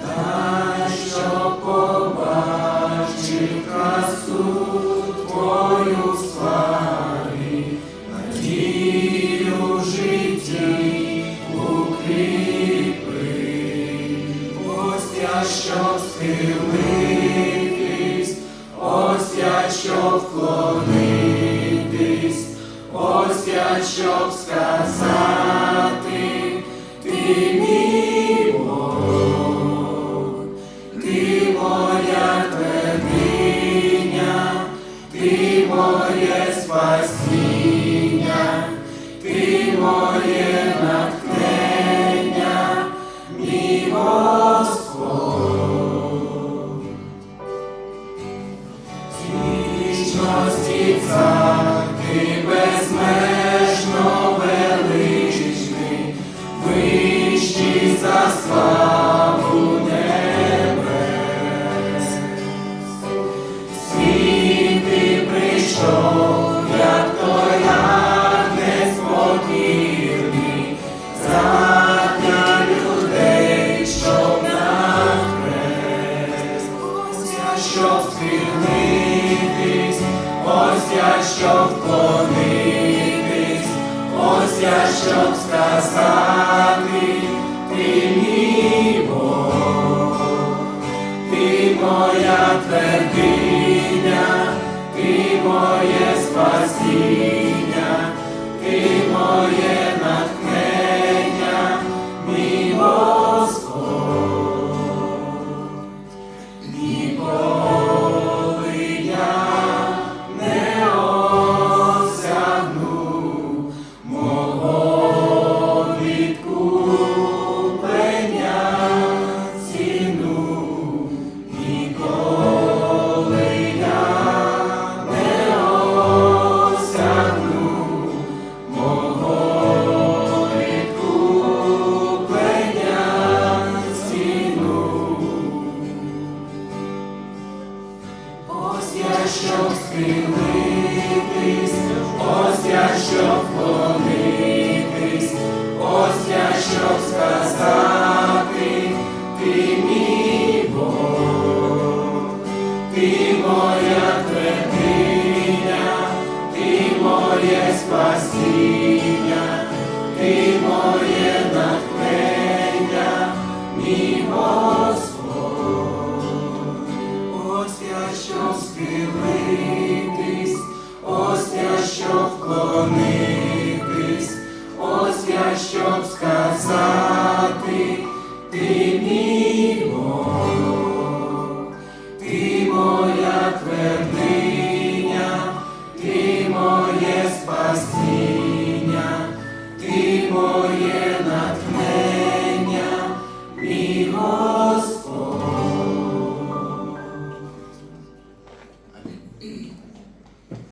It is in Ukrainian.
Дай, щоб побачив красу щоб схилитись, ось я щоб вклонитись, ось я щоб сказати, Вічності цар, ти безмежно величний, вищий за славу небес. Світ ти прийшов, як той агнець покірний, задля людей, щоб на хрест. Ось я щоб ось я щоб вклонитись, ось я щоб сказати, ти мій Бог, ти моя твердиня, ти моє схилитись, ось я щоб вклонитись, ось я щоб сказати, ти мій ти моя твердиня, ти моє спасіння, схилитись, ось щоб я щоб сказати, ти мій Бог, ти моя твердиня, ти моє спасіння, ти моє натхнення, мій Бог.